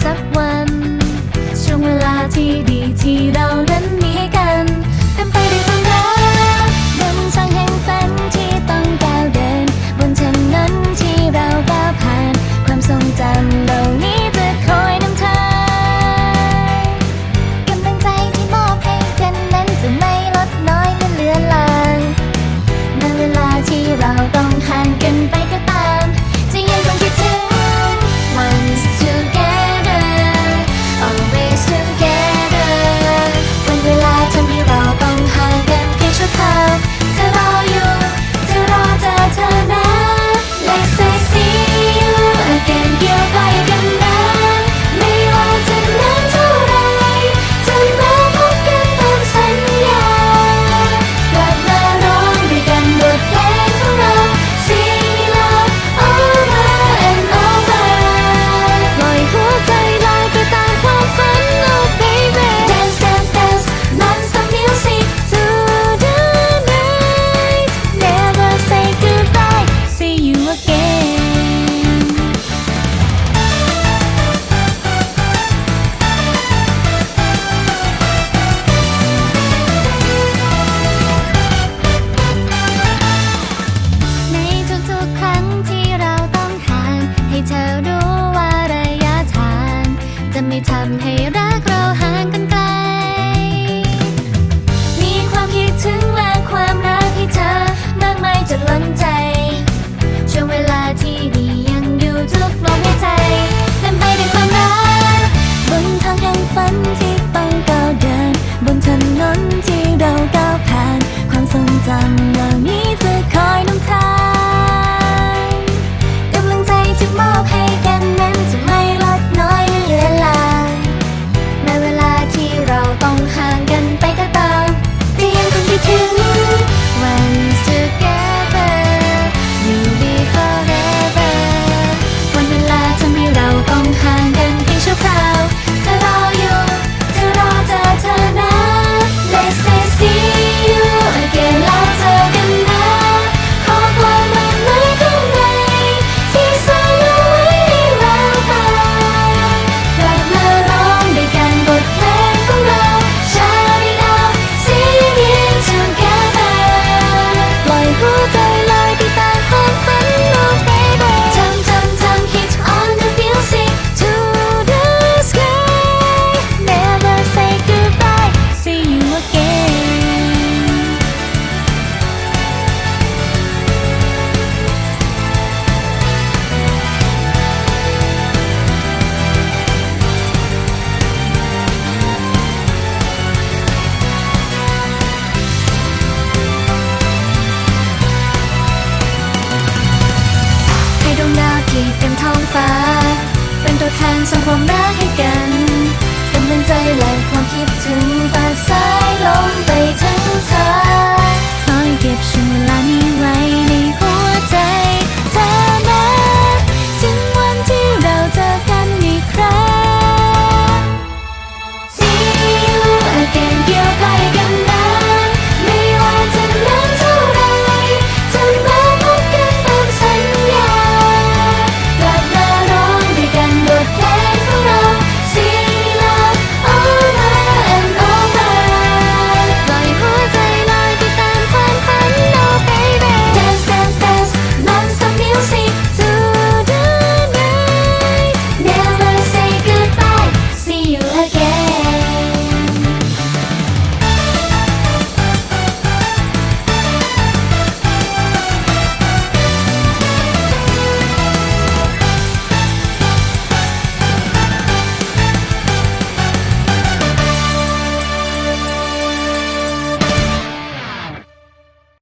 สักวัน ช่วงเวลาที่ดีที่เรา ไม่ทำให้รักเราห่าง ท้องฟ้า เป็นตัวแทนสังคมรัก